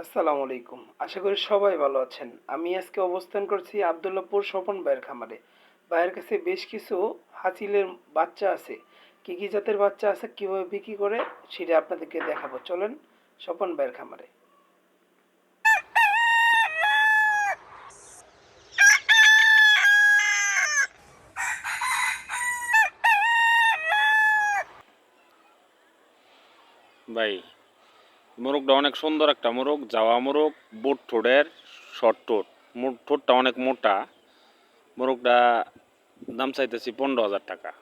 আসসালামু আলাইকুম। আশা করি সবাই ভালো আছেন। আমি আজকে অবস্থান করছি আবদুল্লাপুর স্বপন ভাইয়ের খামারে। ভাইয়ের কাছে বেশ কিছু হাসিলের বাচ্চা আছে। কি কি জাতের বাচ্চা আছে, কীভাবে বিক্রি করে, সেটা আপনাদেরকে দেখাবো। চলেন স্বপন ভাইয়ের খামারে। ভাই মোরগটা অনেক সুন্দর একটা মোরগ জাওয়া মোরগ বোট ঠোঁটের শর্ট ঠোঁট। মোট ঠোঁটটা অনেক মোটা। মোরগটা দাম চাইতেছি পনেরো হাজার টাকা।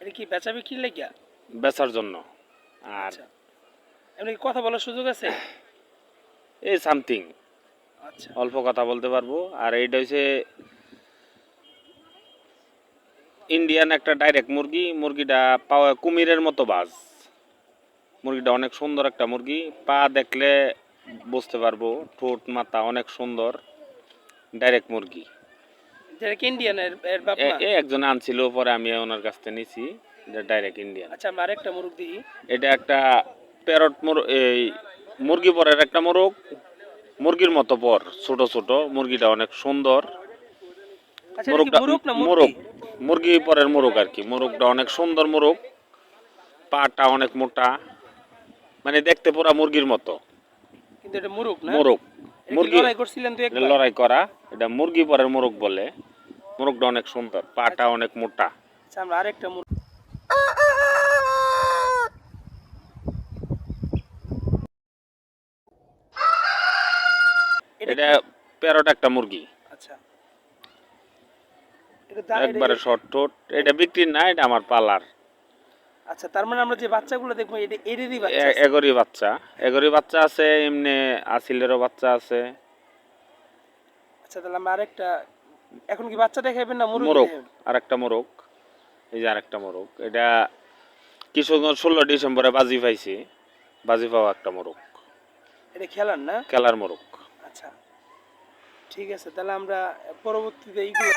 এটা কি বেচা বিক্রি লেগিয়া? বেচার জন্য। আর আচ্ছা। এমনি কি কথা বলার সুযোগ আছে? এই সামথিং। আচ্ছা। অল্প কথা বলতে পারব। আর এইটা হচ্ছে ইন্ডিয়ান একটা ডাইরেক্ট মুরগি। মুরগিটা পাওয়া কুমিরের মতো বাজ। মুরগিটা অনেক সুন্দর একটা মুরগি। পা দেখলে বুঝতে পারব ঠোঁট মাথা অনেক সুন্দর ডাইরেক্ট মুরগি। যেটা ইন্ডিয়ানের এর বাপ এ- এ একজন আনছিল পরে আমি ওনার কাছ থেকে নিছি ডাইরেক্ট ইন্ডিয়ান আচ্ছা আমরা আরেকটা মুরগ দিই। এটা একটা প্যারট মোর এই মুরগি পরের একটা মোরগ। মুরগির মতো পর ছোট ছোট মুরগিটা অনেক সুন্দর। আচ্ছা মোরগটা মুরগ না মোরগ। মুরগি পরের মোরগ আর কি। মোরগটা অনেক সুন্দর মোরগ। পাটা অনেক মোটা। মানে দেখতে পুরা মুরগির মতো। কিন্তু এটা মুরগ না? মোরগ মুরগি লড়াই করছিলেন তো একবার? লড়াই করা। এটা মুরগি পরের মোরগ বলে। মোরগটা অনেক সুন্দর পাটা অনেক মোটা। আচ্ছা আমরা আরেকটা মুরগ এটা প্যারট একটা মুরগি। আচ্ছা। একবারে শর্ট ঠোঁট। এটা বিক্রি না এটা আমার পালার। আচ্ছা তার মানে আমরা যে বাচ্চাগুলো দেখব এটা এদেরই বাচ্চা এগরি বাচ্চা। এগরি বাচ্চা আছে এমনি আসিলেরও বাচ্চা আছে। আচ্ছা তাহলে আমরা আরেকটা এখন কি বাচ্চা দেখাবেন না মুরগ মোরগ আরেকটা মোরগ। এই যে আরেকটা মোরগ এটা কিশোরগঞ্জ ষোলো ডিসেম্বরে বাজি পাইছি। বাজি পাওয়া একটা মোরগ। এটা খেলার না? খেলার মোরগ। আচ্ছা ঠিক আছে তাহলে আমরা পরবর্তীতে এইগুলো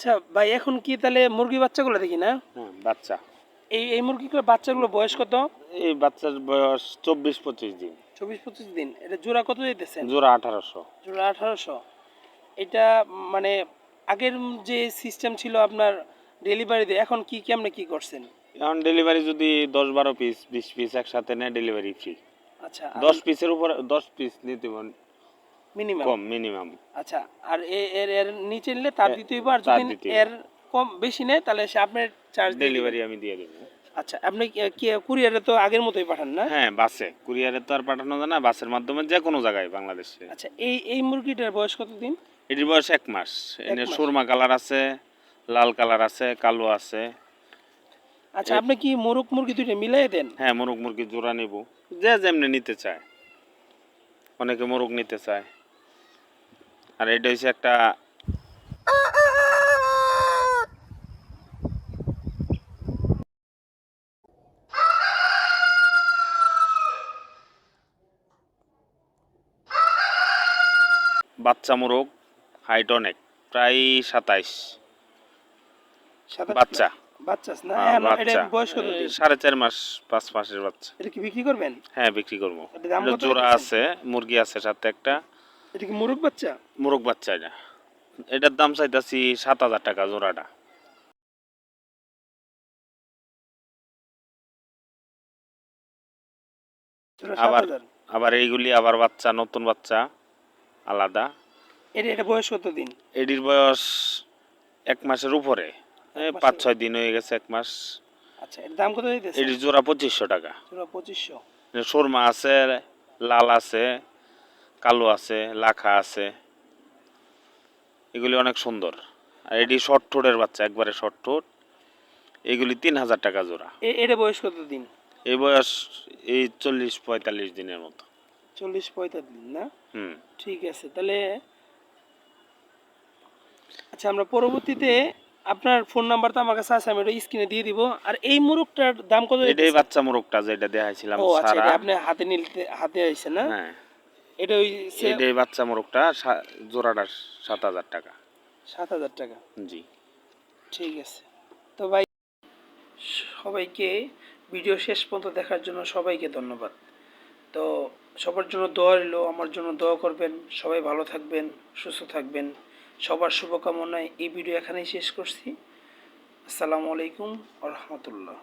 আচ্ছা ভাই এখন কি তাহলে মুরগি বাচ্চাগুলো দেখি না? হ্যাঁ বাচ্চা। এই এই মুরগিগুলো বাচ্চাগুলো বয়স কত? এই বাচ্চার বয়স চব্বিশ পঁচিশ দিন। চব্বিশ পঁচিশ দিন। এটা জোড়া কত দিতেছেন? জোড়া আঠারোশো। জোড়া আঠারোশো। এটা মানে আগের যে সিস্টেম ছিল আপনার ডেলিভারিতে এখন কি কেমনে কি করছেন? এখন ডেলিভারি যদি দশ বারো পিস বিশ পিস একসাথে নেয় ডেলিভারি ফ্রি আচ্ছা দশ পিসের উপরে দশ পিস নিতে মিনিমাম কম মিনিমাম আচ্ছা আর এর এর নিচে নিলে তার এ- দ্বিতীয় বার তার যদি এর কম বেশি নেয় তাহলে সে আপনার চার্জ ডেলিভারি আমি দিয়ে দেবো। আচ্ছা আপনি কি- কুরিয়ারে তো আগের মতোই পাঠান না? হ্যাঁ বাসে। কুরিয়ারে তো আর পাঠানো যায় না বাসের মাধ্যমে যে কোনো জায়গায় বাংলাদেশে। আচ্ছা এই এই মুরগিটার বয়স কতদিন? এটির বয়স এক মাস। এনে সুরমা কালার আছে লাল কালার আছে কালো আছে। আচ্ছা আপনি কি মোরগ মুরগি দুইটা মিলাই দেন? হ্যাঁ মোরগ মুরগি জোড়া নেব। যে যেমনি নিতে চায়। অনেকে মোরগ নিতে চায়। আর এটা হচ্ছে একটা বাচ্চা মোরগ হাইট অনেক প্রায় সাতাইশ। বাচ্চা। বাচ্চা না হ্যাঁ, এটা বাচ্চা। বয়স কত সাড়ে চার মাস পাঁচ মাসের বাচ্চা। এটা কি বিক্রি করবেন? হ্যাঁ বিক্রি করব। জোড়া আছে মুরগি আছে সাথে একটা। এটা কি মুরগ বাচ্চা? মোরগ বাচ্চা এটা। এটার দাম চাইতাছি সাত হাজার টাকা জোড়াটা। আবার- আবার এইগুলি আবার বাচ্চা নতুন বাচ্চা আলাদা। এটা এটা বয়স কত দিন? এটির বয়স এক মাসের উপরে। পাঁচ ছয় দিন হয়ে গেছে এক মাস। আচ্ছা এর দাম কত দিতেছে? এটির জোড়া পঁচিশশো টাকা। জোড়া পঁচিশশো। সুরমা আছে লাল আছে কালো আছে লাখা আছে। এগুলি অনেক সুন্দর। আর এটি শর্ট ঠোঁটের বাচ্চা একবারে শর্ট ঠোঁট। এগুলি তিন হাজার টাকা জোড়া। এটা বয়স কত দিন? এই বয়স এই চল্লিশ পঁয়তাল্লিশ দিনের মতো। চল্লিশ পঁয়তাল্লিশ দিন না? হুম। ঠিক আছে তাহলে আচ্ছা আমরা পরবর্তীতে আপনার ফোন নাম্বারটা আমার কাছে আছে আমি ওটা স্ক্রিনে দিয়ে দিব। আর এই মুরগটার দাম কত এটাই বাচ্চা মোরগটা যেটা দেখাইছিলাম ও আচ্ছা আপনি হাতে নিতে হাতে আইছে না? হ্যাঁ। এটা ওই এটাই বাচ্চা মোরগটা জোড়াটা সাত হাজার টাকা। সাত হাজার টাকা? জি। ঠিক আছে। তো ভাই সবাইকে ভিডিও শেষ পর্যন্ত দেখার জন্য সবাইকে ধন্যবাদ। তো সবার জন্য দোয়া রইল আমার জন্য দোয়া করবেন সবাই ভালো থাকবেন সুস্থ থাকবেন। সবার শুভকামনায় এই ভিডিও এখানেই শেষ করছি। আসসালামু আলাইকুম আ রহমতুল্লাহ।